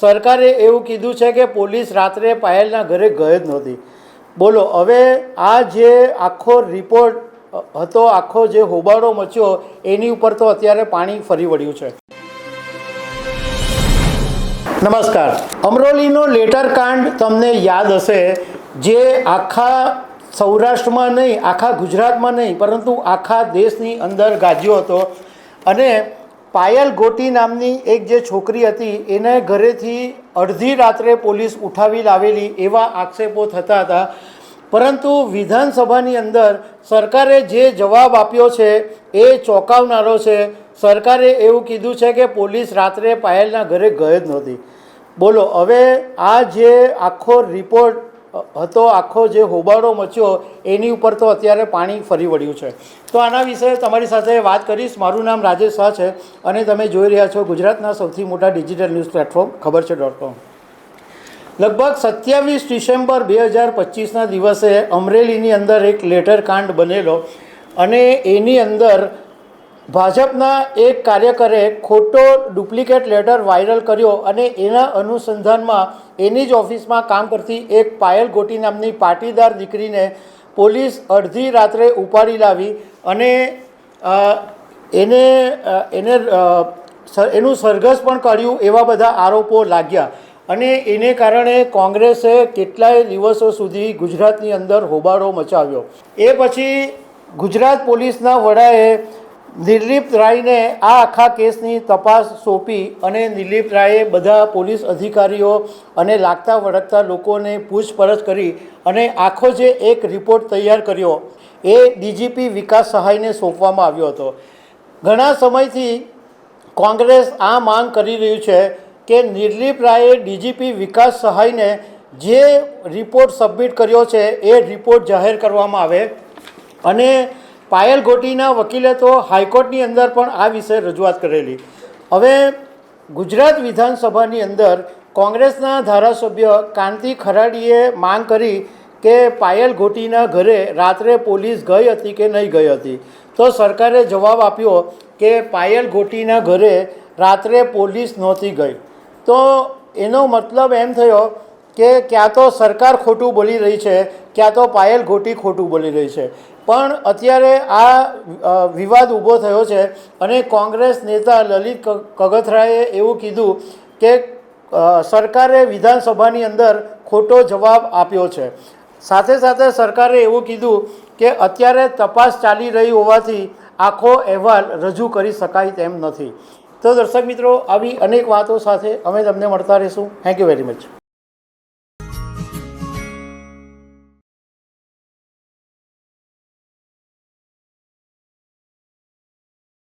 સરકારે એવું કીધું છે કે પોલીસ રાત્રે પાયલના ઘરે ગઈ જ નહોતી. બોલો, હવે આ જે આખો રિપોર્ટ હતો, આખો જે હોબાળો મચ્યો, એની ઉપર તો અત્યારે પાણી ફરી વળ્યું છે. નમસ્કાર. અમરોલીનો લેટર કાંડ તમને યાદ હશે, જે આખા સૌરાષ્ટ્રમાં નહીં, આખા ગુજરાતમાં નહીં, પરંતુ આખા દેશની અંદર ગાજ્યો હતો. અને પાયલ ગોટી નામની એક જે છોકરી હતી, એને ઘરેથી અડધી રાત્રે પોલીસ ઉઠાવી લાવેલી એવા આક્ષેપો થતા હતા. પરંતુ વિધાનસભાની અંદર સરકારે જે જવાબ આપ્યો છે, એ ચોંકાવનારો છે. સરકારે એવું કીધું છે કે પોલીસ રાત્રે પાયલના ઘરે ગઈ જ નહોતી. બોલો, હવે આ જે આખો રિપોર્ટ હતો, આખો જે હોબાળો મચ્યો, એની ઉપર તો અત્યારે પાણી ફરી વળ્યું છે. તો આના વિશે તમારી સાથે વાત કરીશ. મારું નામ રાજેશ શાહ છે અને તમે જોઈ રહ્યા છો ગુજરાતના સૌથી મોટા ડિજિટલ ન્યૂઝ પ્લેટફોર્મ, ખબર છે ડોટ કોમ લગભગ સત્યાવીસ ડિસેમ્બર બે હજાર પચીસના દિવસે અમરેલીની અંદર એક લેટર કાંડ બનેલો અને એની અંદર ભાજપના એક કાર્યકરે ખોટો ડુપ્લિકેટ લેટર વાયરલ કર્યો અને એના અનુસંધાનમાં એની જ ઓફિસમાં કામ કરતી એક પાયલ ગોટી નામની પાટીદાર દીકરીને પોલીસ અડધી રાત્રે ઉપાડી લાવી અને એને એને એનું સરઘસ પણ કર્યું એવા બધા આરોપો લાગ્યા. અને એને કારણે કોંગ્રેસે કેટલાય દિવસો સુધી ગુજરાતની અંદર હોબાળો મચાવ્યો. એ પછી ગુજરાત પોલીસના વડાએ નિર્લિપ્ત રાયને આ આખા કેસની તપાસ સોંપી અને નિર્લિપ્ત રાયે બધા પોલીસ અધિકારીઓ અને લાગતા વળગતા લોકોને પૂછપરછ કરી અને આખો જે એક રિપોર્ટ તૈયાર કર્યો એ ડીજીપી વિકાસ સહાયને સોંપવામાં આવ્યો હતો. ઘણા સમયથી કોંગ્રેસ આ માંગ કરી રહ્યું છે કે નિર્લિપ્ત રાયે ડીજીપી વિકાસ સહાયને જે રિપોર્ટ સબમિટ કર્યો છે એ રિપોર્ટ જાહેર કરવામાં આવે અને પાયલ ગોટીના વકીલે તો હાઈકોર્ટની અંદર પણ આ વિષે રજૂઆત કરેલી. હવે ગુજરાત વિધાનસભાની અંદર કોંગ્રેસના ધારાસભ્ય કાંતિ ખરાડીએ માંગ કરી કે પાયલ ઘોટીના ઘરે રાત્રે પોલીસ ગઈ હતી કે નહીં ગઈ હતી. તો સરકારે જવાબ આપ્યો કે પાયલ ઘોટીના ઘરે રાત્રે પોલીસ નહોતી ગઈ. તો એનો મતલબ એમ થયો કે ક્યાં તો સરકાર ખોટું બોલી રહી છે ક્યાં તો પાયલ ગોટી ખોટું બોલી રહી છે. પણ અત્યારે આ વિવાદ ઊભો થયો છે અને કોંગ્રેસ નેતા લલિત કગથરાએ એવું કીધું કે સરકારે વિધાનસભાની અંદર ખોટો જવાબ આપ્યો છે. સાથે સાથે સરકારે એવું કીધું કે અત્યારે તપાસ ચાલી રહી હોવાથી આખો અહેવાલ રજૂ કરી શકાય તેમ નથી. તો દર્શક મિત્રો, આવી અનેક વાતો સાથે અમે તમને મળતા રહીશું. Thank you very much